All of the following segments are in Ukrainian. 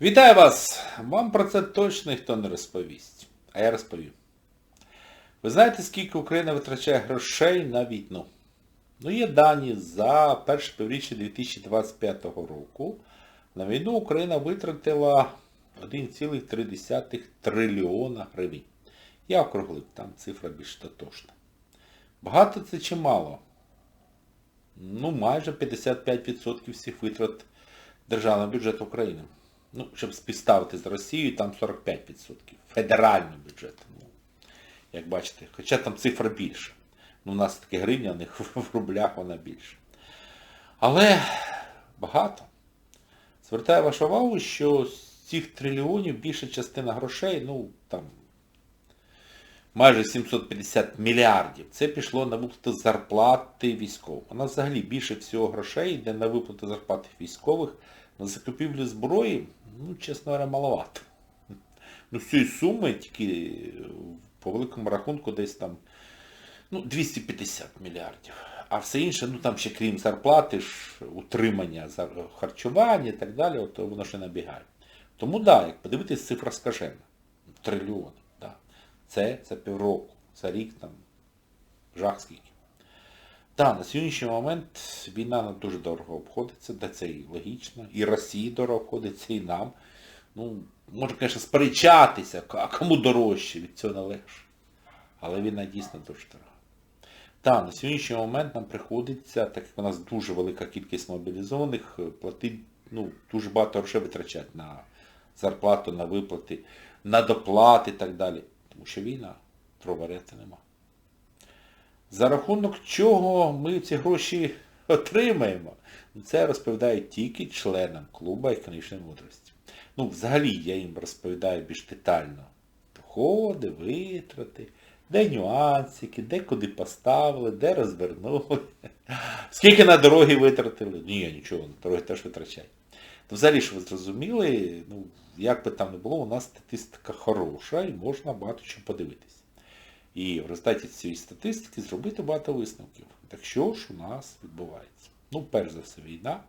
Вітаю вас! Вам про це точно ніхто не розповість. А я розповім. Ви знаєте, скільки Україна витрачає грошей на війну? Ну, є дані за перше півріччя 2025 року. На війну Україна витратила 1,3 трильйона гривень. Я округлив, там цифра більш тотожна. Багато це чи мало? Ну, майже 55% всіх витрат державного бюджету України. Ну, щоб співставити з Росією, там 45%. Федеральний бюджет. Ну, як бачите, хоча там цифра більша. Ну, у нас таке гривня, у них в рублях вона більша. Але багато. Звертаю вашу увагу, що з цих трильйонів більша частина грошей, ну, там, майже 750 мільярдів, це пішло на виплату зарплати військових. У нас взагалі більше всього грошей йде на виплату зарплати військових, на закупівлю зброї, ну, чесно говоря, маловато. Ну, з цієї суми тільки по великому рахунку десь там ну, 250 мільярдів. А все інше, ну там ще крім зарплати, ж, утримання, харчування і так далі, от воно ще набігає. Тому так, да, як подивитись, цифра скажена. Трильйони. Це за півроку, за рік там жах скільки. Так, на сьогоднішній момент війна нам дуже дорого обходиться, де це і логічно. І Росії дорого обходиться, і нам. Ну, можна, звісно, сперечатися, а кому дорожче, від цього не легше. Але війна дійсно дуже дорога. Так, на сьогоднішній момент нам приходиться, так як у нас дуже велика кількість мобілізованих, платити, ну, дуже багато грошей витрачати на зарплату, на виплати, на доплати і так далі. Що війна, проварити нема. За рахунок чого ми ці гроші отримаємо? Ну, Це розповідають тільки членам клубу економічної мудрості. Ну, взагалі я їм розповідаю більш детально. Доходи, витрати, де нюансики, де куди поставили, де розвернули. Скільки на дороги витратили? Ні, я нічого, на дороги теж витрачають. То взагалі, що ви зрозуміли, ну, як би там не було, у нас статистика хороша і можна багато чого подивитись. І в результаті цієї статистики зробити багато висновків. Так що ж у нас відбувається? Ну, перш за все, війна.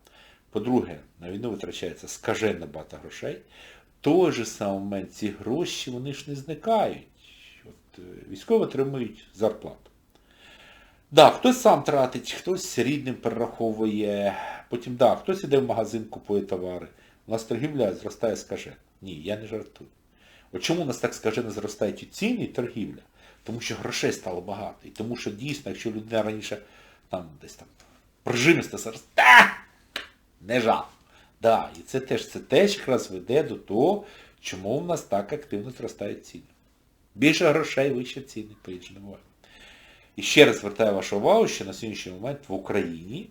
По-друге, на війну витрачається скажено багато грошей. В той же самий момент ці гроші, вони ж не зникають. От, е, військові отримують зарплату. Да, хтось сам тратить, хтось рідним перераховує, потім да, хтось іде в магазин, купує товари. У нас торгівля зростає скажено. Ні, я не жартую. От чому у нас так скажено зростають і ціни, і торгівля? Тому що грошей стало багато. І тому що дійсно, якщо людина раніше там десь там прижимисто зараз, та! не жалко. Да, і це теж, це теж якраз веде до того, чому в нас так активно зростають ціни. Більше грошей, вище ціни, по-іншому не буває. І ще раз звертаю вашу увагу, що на сьогоднішній момент в Україні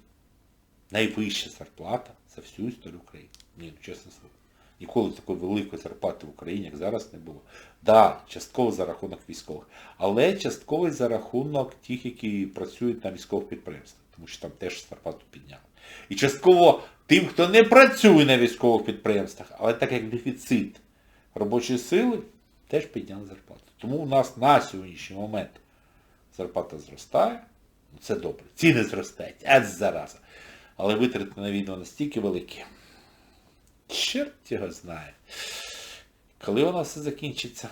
найвища зарплата за всю історію України. Ні, ну чесне слово. Ніколи такої великої зарплати в Україні, як зараз, не було. Да, частково за рахунок військових. Але частково за рахунок тих, які працюють на військових підприємствах, тому що там теж зарплату підняли. І частково тим, хто не працює на військових підприємствах, але так як дефіцит робочої сили, теж підняли зарплату. Тому у нас на сьогоднішній момент зарплата зростає, ну це добре. Ціни зростають, а зараза. Але витрати на війну настільки великі. Чорт його знає. Коли воно все закінчиться?